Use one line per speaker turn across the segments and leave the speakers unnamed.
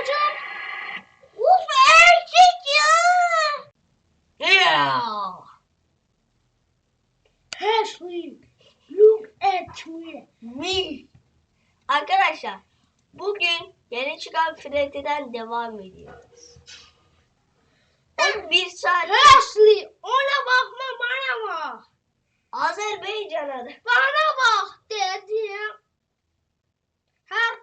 Hocam? Uf erkek ya.
Yeah.
Ashley, look at me.
Me. Arkadaşlar bugün yeni çıkan Freddy'den devam ediyoruz. O bir saat
Ashley, ona bakma bana bak.
Azerbaycan adı.
Bana bak dedim. Herkese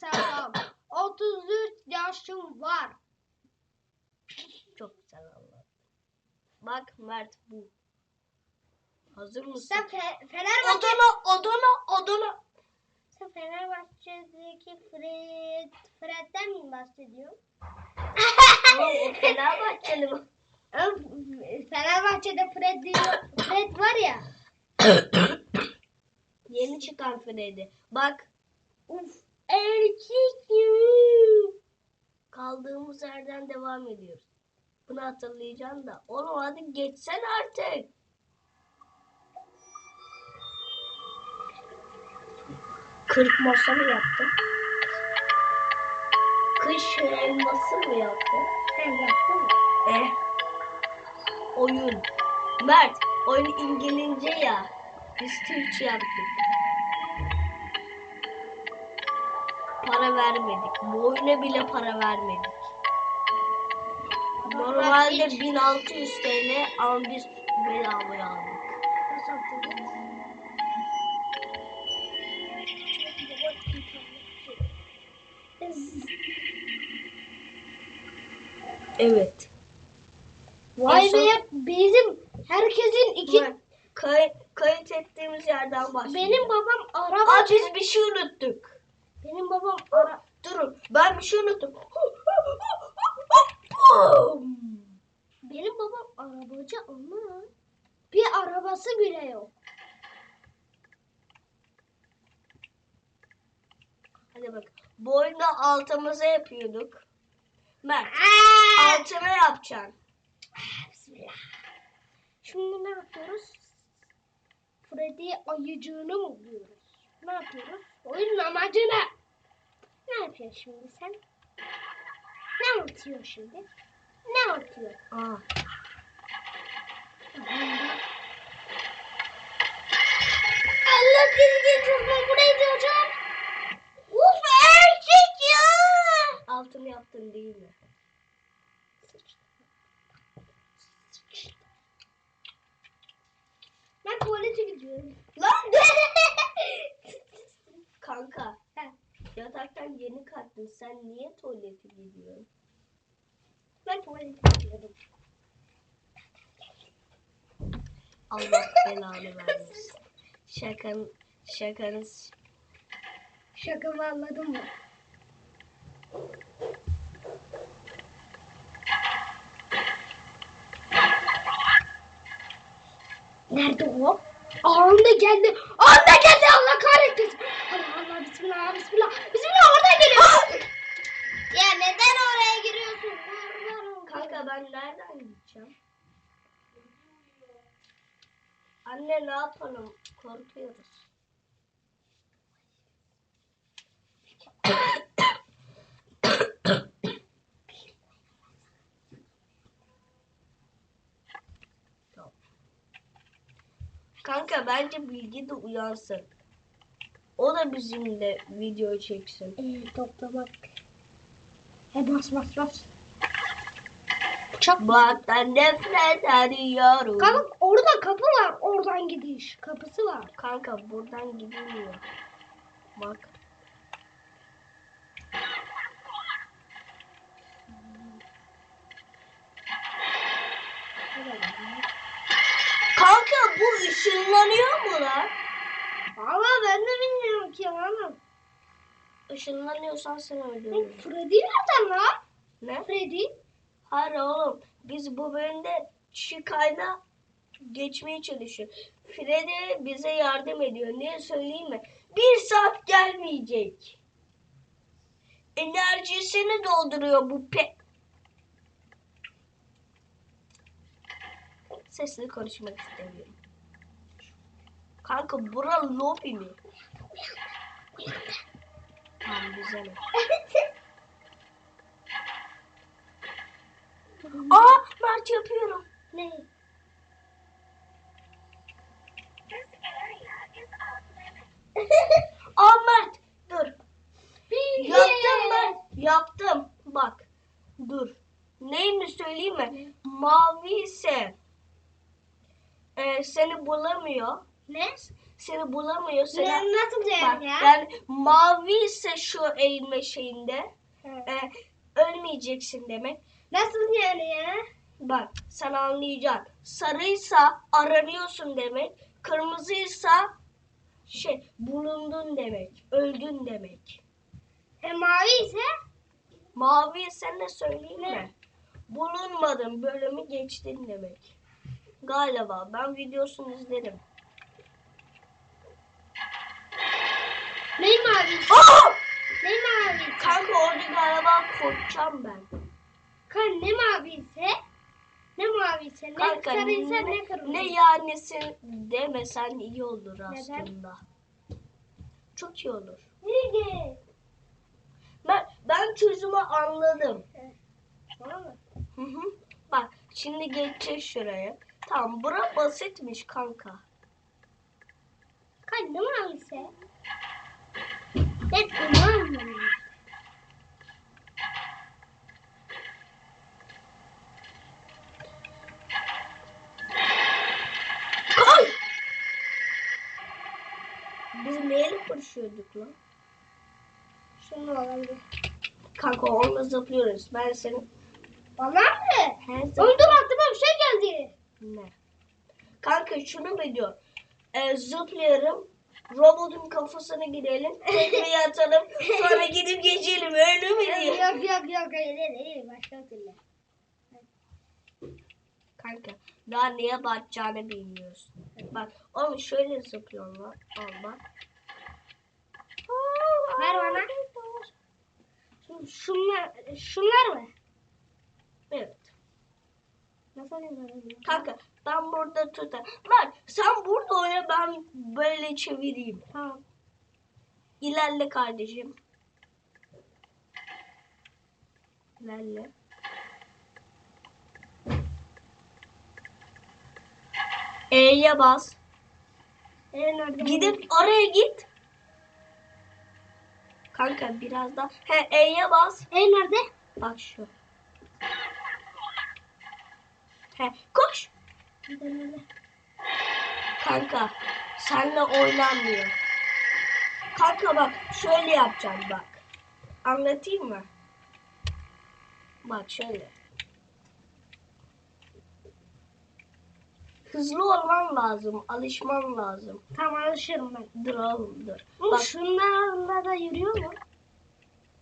selam. 33 yaşım var.
Çok güzel Allah. Bak Mert bu. Hazır mısın?
Sen Fe- Fenerbahçe...
Odana, odana, odana.
Sen Fenerbahçe'deki Fred... Fred'den mi bahsediyorsun?
Oğlum o Fenerbahçeli mi?
Fenerbahçe'de Fred diyor. Fred var ya.
Yeni çıkan Freddy. Bak
Uf. Erkek gibi.
kaldığımız yerden devam ediyoruz. Bunu hatırlayacaksın da. Oğlum hadi geçsen artık. Kırk masa mı yaptın? Kış elması mı yaptın?
Sen yaptın mı?
Eh. Oyun. Mert, oyun İngilizce ya. Biz Türkçe yaptık. Para vermedik. Bu oyuna bile para vermedik. Normalde 1600 TL ama biz bedavaya aldık. Evet.
Vay
son-
be bizim herkesin iki
Mert, Kay, kayıt ettiğimiz yerden başlayalım.
benim babam araba
Aa, biz bir şey unuttuk.
Benim babam ara
Durun ben bir şey unuttum.
benim babam arabacı ama bir arabası bile yok.
Hadi bak. Bu oyunda altımıza yapıyorduk. Mert altına yapacaksın.
Bismillah. Şimdi ne yapıyoruz? Freddy ayıcığını mı buluyoruz? Ne yapıyoruz? Oyunun amacı ne? Ne yapıyorsun şimdi sen? Ne atıyor şimdi? Ne atıyor?
Aa.
Allah dizgin çözme bu neydi hocam? Uf erkek ya.
Altını yaptın değil mi?
Ben tuvalete gidiyorum.
Lan de! Kanka
He.
yataktan yeni kalktın. Sen niye tuvalete gidiyorsun?
Ben tuvalete gidiyorum.
Allah belanı vermesin. Şakan, şakanız.
Şakamı anladın mı? Nerede o? Anda geldi. Anda geldi Allah kahretsin. Allah Allah bismillah bismillah. Bismillah oradan geliyor. ya neden oraya giriyorsun?
Kanka ben nereden gideceğim? Anne ne yapalım? Korkuyoruz. Kanka bence Bilgi de uyansın. O da bizimle video çeksin.
Ee, toplamak. He bas bas bas. Çok
Baktan nefret ediyorum.
Kanka orada kapı var. Oradan gidiş. Kapısı var.
Kanka buradan gidilmiyor. Bak. Kanka bu ışınlanıyor mu lan?
Valla ben de bilmiyorum ki oğlum.
Işınlanıyorsan sen
Ne,
öldürürüm.
Freddy nereden lan?
Ne?
Freddy?
Hayır oğlum. Biz bu bölümde Chickay'la geçmeye çalışıyor. Freddy bize yardım ediyor. Niye söyleyeyim mi? Bir saat gelmeyecek. Enerjisini dolduruyor bu pe... Sesli konuşmak istemiyorum. Kanka bura lobi mi? Tamam biz bize ne? Aa Mert yapıyorum.
ne?
Aa Mert dur.
Bilge.
Yaptım ben. Yaptım. Bak. Dur. Neyini söyleyeyim mi? Mavi ise e, seni bulamıyor.
Ne?
Seni bulamıyor. Seni,
Ne, nasıl
Bak,
ya?
yani mavi ise şu eğilme şeyinde e, ölmeyeceksin demek.
Nasıl yani ya?
Bak sen anlayacaksın. Sarıysa aranıyorsun demek. Kırmızıysa şey bulundun demek. Öldün demek.
E mavi ise?
Mavi sen de söyleyeyim
Ne?
mi? Bulunmadın bölümü geçtin demek. Galiba ben videosunu izledim.
Ne mavi?
Aa!
Ne mavi?
Kanka orada galiba korkacağım ben.
Kan ne mavi ise? Ne mavi ise? Ne
Kanka
sarıysa
ne,
ne kırmızı?
ne yanisin demesen iyi olur aslında. Çok iyi olur.
Bilge.
Ben, ben çözümü anladım.
Tamam mı?
Hı hı. Bak şimdi geçeceğiz şuraya. Tamam bura basitmiş kanka.
Kan ne mavi ise? Ben onu anlamadım.
Ay! Biz konuşuyorduk lan?
Şunu olabilir.
Kanka onunla zıplıyoruz. Ben senin
Bana mı?
her zaman...
dur aklıma bir şey geldi.
Ne? Kanka şunu mu diyor? Ee, zıplayalım. Robotun kafasına gidelim. Tekmeyi atalım. Sonra gidip geçelim. Öyle mi diyor?
Yok yok yok öyle değil. Başka türlü.
Kanka daha neye batacağını bilmiyorsun. Bak oğlum şöyle zıplıyorsun lan. Al bak.
Ver bana. Şu- Şunlar, şunlar mı?
Evet. Kanka ben burada tutar. Bak sen burada oyna ben böyle çevireyim.
Tamam.
İlerle kardeşim. İlerle. E'ye bas.
E nerede?
Gidip oraya git. Kanka biraz daha. He E'ye bas.
E nerede?
Bak şu. He koş. Kanka senle oynanmıyor. Kanka bak şöyle yapacağım bak. Anlatayım mı? Bak şöyle. Hızlı olman lazım, alışman lazım.
Tamam alışırım ben.
Dur oğlum dur.
Oğlum
Bak
şunlarla da yürüyor mu?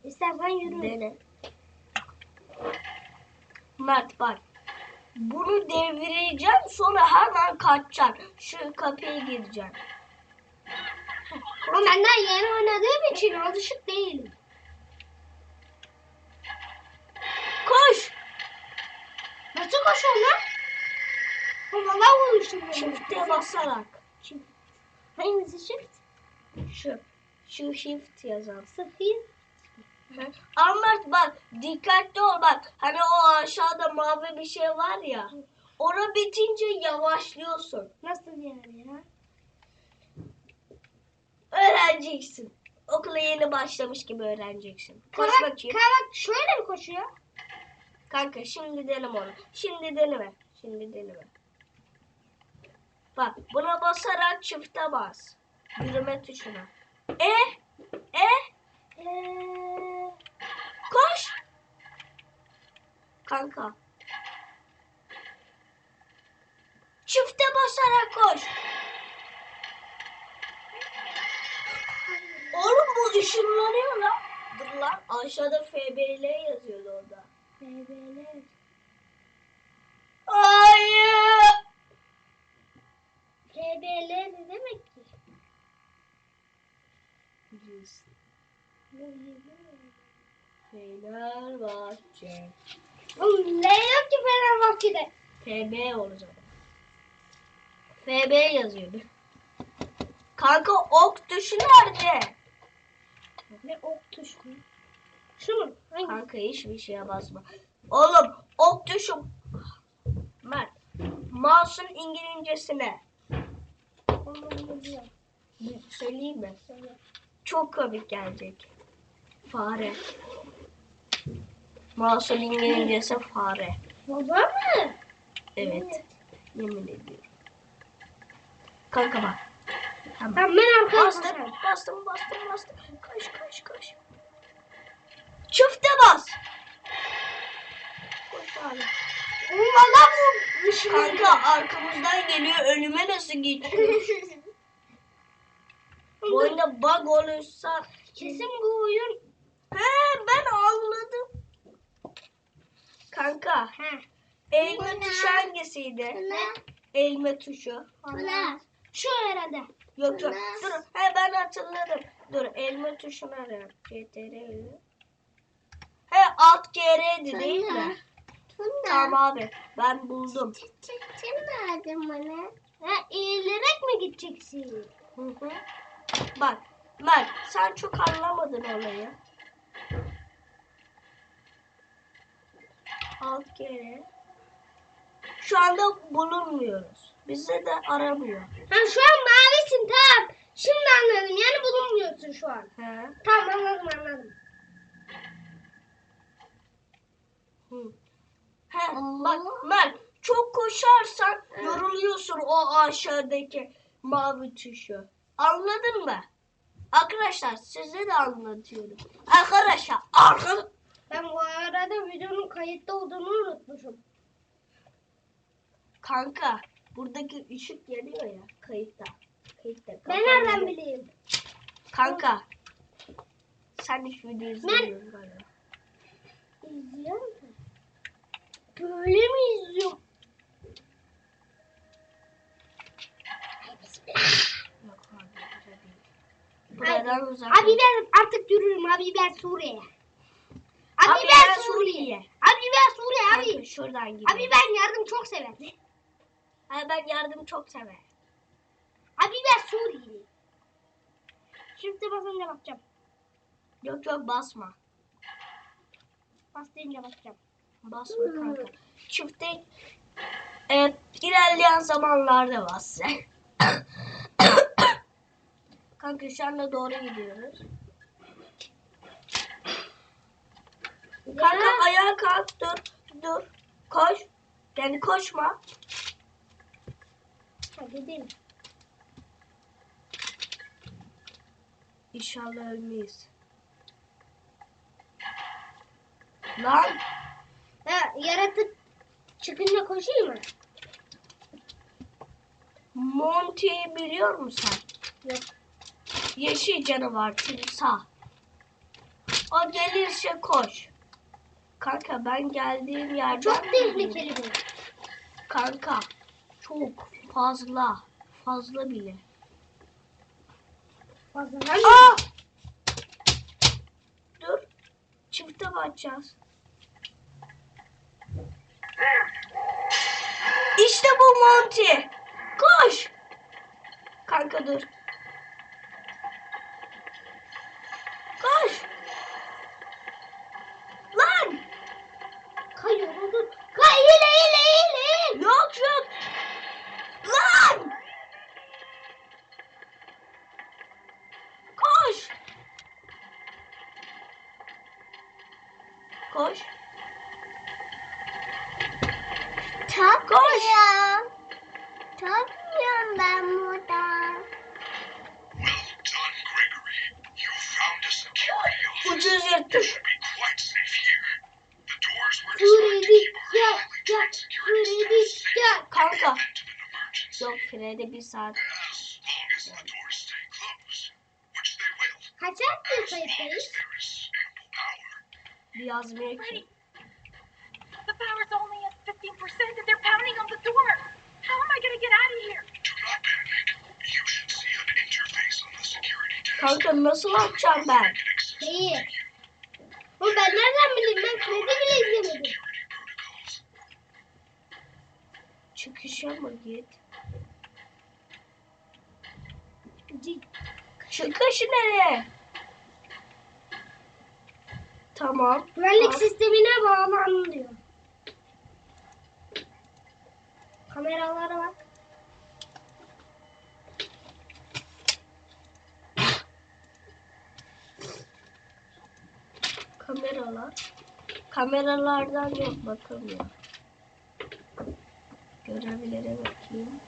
İstersen yürü.
dene. Mert bak. Bunu devireceğim sonra hemen kaçacaksın. Şu kapıya gireceksin.
Ama ben daha yeni oynadığım için alışık değilim.
Koş.
Nasıl koşuyorsun lan? Ama valla vurmuştum. ben.
Çifte basarak.
Çift. Hangisi çift?
Şu. Şu shift yazan.
Sıfır.
Ama bak dikkatli ol bak. Hani o aşağıda mavi bir şey var ya. Ora bitince yavaşlıyorsun.
Nasıl yani ya?
Öğreneceksin. Okula yeni başlamış gibi öğreneceksin. Koş
Kavak,
bakayım.
kavak şöyle mi koşuyor?
Kanka şimdi deneme onu. Şimdi deneme. Şimdi deneme. Bak buna basarak çifte bas. Yürüme tuşuna. E e
Eee...
koş. Kanka. Çifte basarak koş. Oğlum bu ışınlanıyor lan. Dur lan aşağıda FBL yazıyordu orada.
BBL.
Hayır.
BBL ne demek ki?
Fenerbahçe.
Oğlum ne yok ki Fenerbahçe'de?
FB olacak. FB yazıyordu. Kanka ok tuşu nerede?
Ne ok tuşu? Şu mu? Hangi?
Kanka hiçbir şeye basma. Oğlum ok tuşu. Mert. Mouse'un İngilizcesine.
Biliyorum.
Söyleyeyim mi?
Söyle.
Çok komik gelecek. Fare. Mouse'un İngilizcesi fare.
Baba mı?
Evet. Yemin ediyorum. Kanka bak. Tamam.
Tamam ben arkaya
Bastım, bastım, bastım, bastım. Koş, koş, koş. Çifte bas. Koş abi.
Valla
Kanka arkamızdan geliyor. Önüme nasıl geçiyor? Bu oyunda bug olursa...
Kesin bu oyun.
He ben anladım. Kanka
He.
elma tuşu hangisiydi?
Ne?
Elma tuşu.
Ne? Şu herhalde.
Yok yok. Dur. He ben hatırladım. Dur elma tuşunu arıyorum. CTR. He alt GR'di değil mi? Tamam abi. Ben buldum.
Sen nereden bana? Ha, eğilerek mi gideceksin?
Hı hı. Bak Mert sen çok anlamadın olayı. Alt GR. Şu anda bulunmuyoruz. Bize de aramıyor.
Ha şu an mavisin tamam. Şimdi anladım. Yani bulunmuyorsun şu an.
He.
Tamam anladım anladım.
Hı. He, bak Mert çok koşarsan yoruluyorsun o aşağıdaki mavi tuşu. Anladın mı? Arkadaşlar size de anlatıyorum. Arkadaşlar arkadaşlar.
Ben bu arada videonun kayıtta olduğunu unutmuşum.
Kanka buradaki ışık geliyor ya kayıtta. Kayıtta.
Ben nereden bileyim?
Kanka. Sen hiç video izlemiyorsun galiba.
İzliyor musun? Böyle mi izliyorum?
Yok abi. Buradan uzak.
Abi ben artık yürürüm. Abi ben Suriye. Abi,
Abi
ben
ben
Suriye.
Suriye.
Abi ben Suriye abi.
Kanka şuradan gidiyor.
Abi ben yardım çok severim.
Abi ben yardım çok severim.
Abi ben Suriye. Shift'e basınca bakacağım.
Yok yok basma.
Bas deyince bakacağım.
Basma kanka. Çifte e, ilerleyen zamanlarda bas kanka şu anda doğru gidiyoruz. Kanka
Ya.
ayağa kalk dur dur. Koş. Yani koşma.
Hadi değil.
İnşallah ölmeyiz. Lan
Ha, yaratık çıkınca koşayım mı?
Monty'yi biliyor musun?
Yok.
Yeşil canavar timsah. O gelirse koş. Kanka ben geldiğim yerden...
Çok tehlikeli bu.
Kanka çok fazla. Fazla bile.
Fazla
Aa! Dur. Çifte bakacağız. İşte bu Monty. Koş. Kanka dur. Bir saat.
As long as the doors stay closed, which they will,
Kaç
as
kayıttayız?
there is ample power.
Yazmıyor ki.
The power's only at 15% and they're pounding on the door. How am I to get out of here?
Do not panic. You should see an interface on the security desk.
Kanka nasıl yapacağım ben?
İyi. Ama ben nereden bileyim? Ben Freddy bile izlemedim.
Çıkışa mı git? Çıkış nereye? Tamam.
Güvenlik
Ha,
sistemine bağlan diyor. Kameralara bak.
Kameralar. Kameralardan yok bakamıyor. Görevlere bakayım.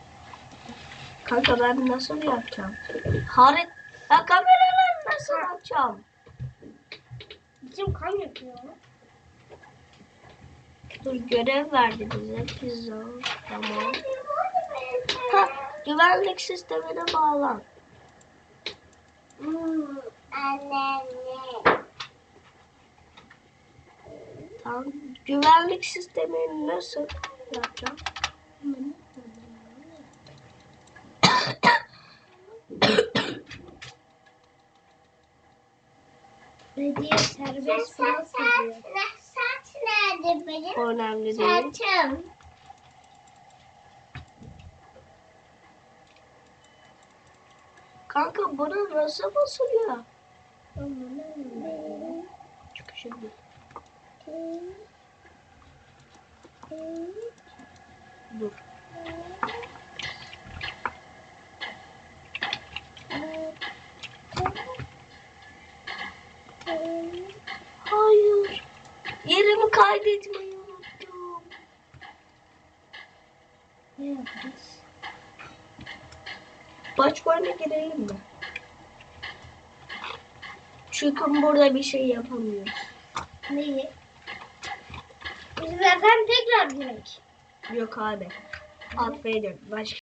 Kanka ben nasıl yapacağım? Harit ha kameraları nasıl açacağım?
Bizim kan yapıyor.
Dur görev verdi bize pizza. Tamam. Ha güvenlik sistemine bağlan. Tamam. Güvenlik sistemini nasıl yapacağım?
Belediye serbest finans diyor.
Saç nerede benim?
O önemli değil.
Saçım.
Kanka buna nasıl basılıyor? Şimdi. Dur. Hayır. Yerimi kaydetmeyi unuttum.
Ne yapacağız?
Başkoyuna girelim mi? Çünkü burada bir şey yapamıyoruz.
Neyi? Zaten tekrar direkt.
Yok abi. Affedin. Başka